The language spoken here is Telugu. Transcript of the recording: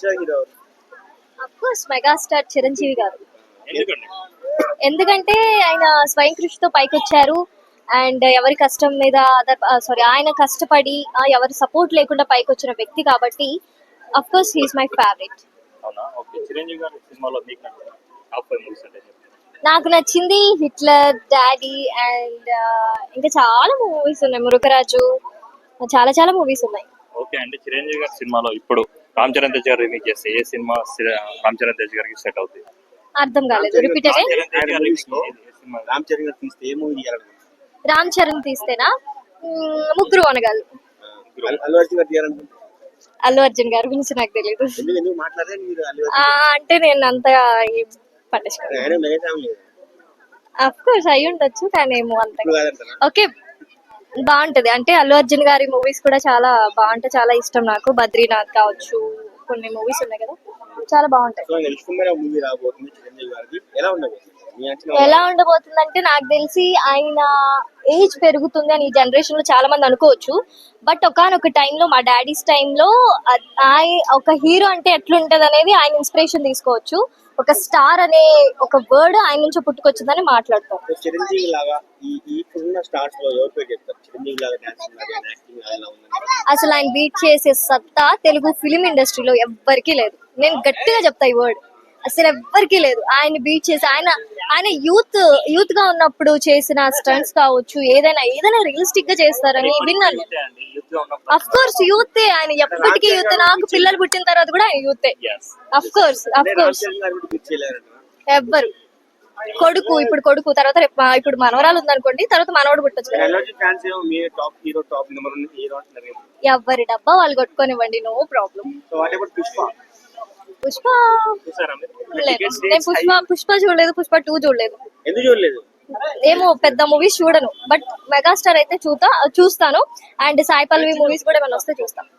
నచ్చిన హీరో కోర్స్ మెగాస్టార్ చిరంజీవి గారు. ఎందుకంటే ఆయన స్వయం కృషితో పైకి వచ్చారు అండ్ ఎవరి కష్టం మీద సారీ ఆయన కష్టపడి ఎవరి సపోర్ట్ లేకుండా పైకి వచ్చిన వ్యక్తి కాబట్టి of course he's my favourite. నాకు నచ్చింది హిట్లర్ డాడీ అండ్ ఇంకా చాలా మూవీస్ ఉన్నాయి. మురుగరాజు చాలా చాలా మూవీస్ ఉన్నాయి. ఓకే అండి చిరంజీవి గారి సినిమాలో ఇప్పుడు రామ్ చరణ్ తేజ్ గారు రిమేక్ చేస్తే ఏ సినిమా రామ్ చరణ్ తేజ్ గారికి సెట్ అవుతుంది అర్థం కాలేదు. రిపీట్ రామ్ చరణ్ గారి తీస్తే ఏ మూవీ రామ్ చరణ్ తీస్తేనా? ముగ్గురు అనగాలి. అల్లు- అర్జున్ గారు తీయాలనుకుంటున్నారు అల్లు అర్జున్ గారి గురించి నాకు తెలియదు ఎందుకు ఎందుకు మాట్లాడారు మీరు అల్లు ఆ, అర్జున్ అంటే నేను అంత పట్టించుకోను. ఆయన మెగా ఫ్యామిలీ అఫ్ కోర్స్ అయి ఉండొచ్చు కానీ ఏమో అంత ఓకే బాగుంటది. అంటే అల్లు అర్జున్ గారి మూవీస్ కూడా చాలా బాగుంటాయి చాలా ఇష్టం నాకు. బద్రీనాథ్ కావచ్చు కొన్ని మూవీస్ ఉన్నాయి కదా. చాలా బాగుంటాయి. ఎలా ఉండబోతుంది? ఉండబోతుందంటే నాకు తెలిసి ఆయన ఏజ్ పెరుగుతుంది అని ఈ జనరేషన్లో చాలా మంది అనుకోవచ్చు. బట్ ఒకనొక టైంలో మా డాడీస్ టైంలో ఒక హీరో అంటే ఎట్లుంటది అనేది ఆయన ఇన్స్పిరేషన్ తీసుకోవచ్చు. ఒక స్టార్ అనే ఒక వర్డ్ ఆయన నుంచి పుట్టుకొచ్చిందని మాట్లాడతాం. సో చిరంజీవి లాగా ఈ ఈ ఇప్పుడున్న స్టార్స్లో ఎవరి పేరు చెప్తారు? అసలు ఆయన బీట్ చేసే సత్తా తెలుగు ఫిలిం ఇండస్ట్రీలో ఎవ్వరికీ లేదు. నేను గట్టిగా చెప్తా ఈ వర్డ్ అసలు ఎవ్వరికీ లేదు. ఆయన బీట్ చేసి ఆయన ఆయన యూత్ యూత్గా ఉన్నప్పుడు చేసిన స్టంట్స్ కావచ్చు ఏదైనా ఏదైనా రియలిస్టిక్గా చేస్తారని విన్నాను. అఫ్ కోర్స్ యూతే ఆయన ఎప్పటికీ యూత్ నాకు పిల్లలు పుట్టిన తర్వాత కూడా ఆయన యూతే. అఫ్ కోర్స్ అఫ్ కోర్స్ ఎవ్వరు కొడుకు ఇప్పుడు కొడుకు తర్వాత రేపు ఇప్పుడు మనవరాలు ఉందనుకోండి తర్వాత మనవడు పుట్టొచ్చు. ఎవ్వరి డబ్బా వాళ్ళు కొట్టుకొనివ్వండి నో ప్రాబ్లం. పుష్ప. నేను పుష్ప పుష్ప చూడలేదు పుష్ప టూ చూడలేదు. ఎందుకు చూడలేదు? ఏమో పెద్ద మూవీస్ చూడను బట్ మెగాస్టార్ అయితే చూతా చూస్తాను. అండ్ సాయి పల్లవి మూవీస్ కూడా ఏమైనా వస్తే చూస్తాను